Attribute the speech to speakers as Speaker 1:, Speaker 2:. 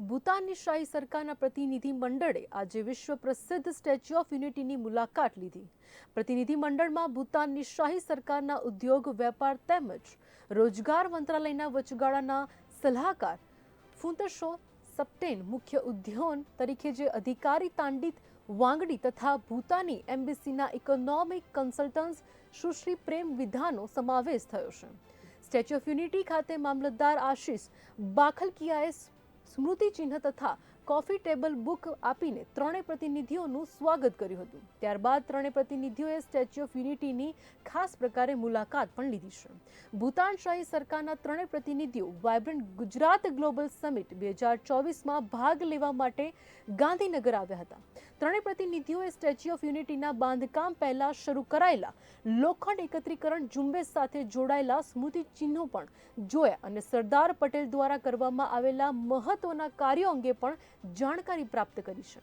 Speaker 1: ભૂતાનની શાહી સરકારના પ્રતિનિધિ મંડળે આજે વિશ્વ પ્રસિદ્ધ સ્ટેચ્યુ ઓફ યુનિટીની મુલાકાત લીધી. પ્રતિનિધિ મંડળમાં ભૂતાનની શાહી સરકારના ઉદ્યોગ, વેપાર તેમજ રોજગાર મંત્રાલયના વચગાળાના સલાહકાર ફુંતશો સપ્ટેન, મુખ્ય ઉદ્યોન તરીકે જે અધિકારી તાંડિત વાંગડી તથા ભૂતાની એમ્બેસીના ઇકોનોમિક કન્સલ્ટન્ટ્સ સુશ્રી પ્રેમ વિધાનો સમાવેશ થયો છે. સ્ટેચ્યુ ઓફ યુનિટી ખાતે મામલતદાર આશિષ બાખલકિયાએ સ્મૃતિ ચિહ્ન તથા કોફી ટેબલ બુક આપીને ત્રણેય પ્રતિનિધિઓનું સ્વાગત કર્યું હતું. ત્યારબાદ ત્રણેય પ્રતિનિધિઓએ સ્ટેચ્યુ ઓફ યુનિટીની ખાસ પ્રકારે મુલાકાત પણ લીધી છે. ભૂતાન શાહી સરકારના ત્રણેય પ્રતિનિધિઓ વાયબ્રન્ટ ગુજરાત ગ્લોબલ સમિટ બે હજાર ચોવીસમાં ભાગ લેવા માટે ગાંધીનગર આવ્યા હતા. ત્રણેય પ્રતિનિધિઓએ સ્ટેચ્યુ ઓફ યુનિટીના બાંધકામ પહેલા શરૂ કરાયેલા લોખંડ એકત્રીકરણ ઝુંબેશ સાથે જોડાયેલા સ્મૃતિ ચિહ્નો પણ જોયા અને સરદાર પટેલ દ્વારા કરવામાં આવેલા મહત્વના કાર્યો અંગે પણ જાણકારી પ્રાપ્ત કરી છે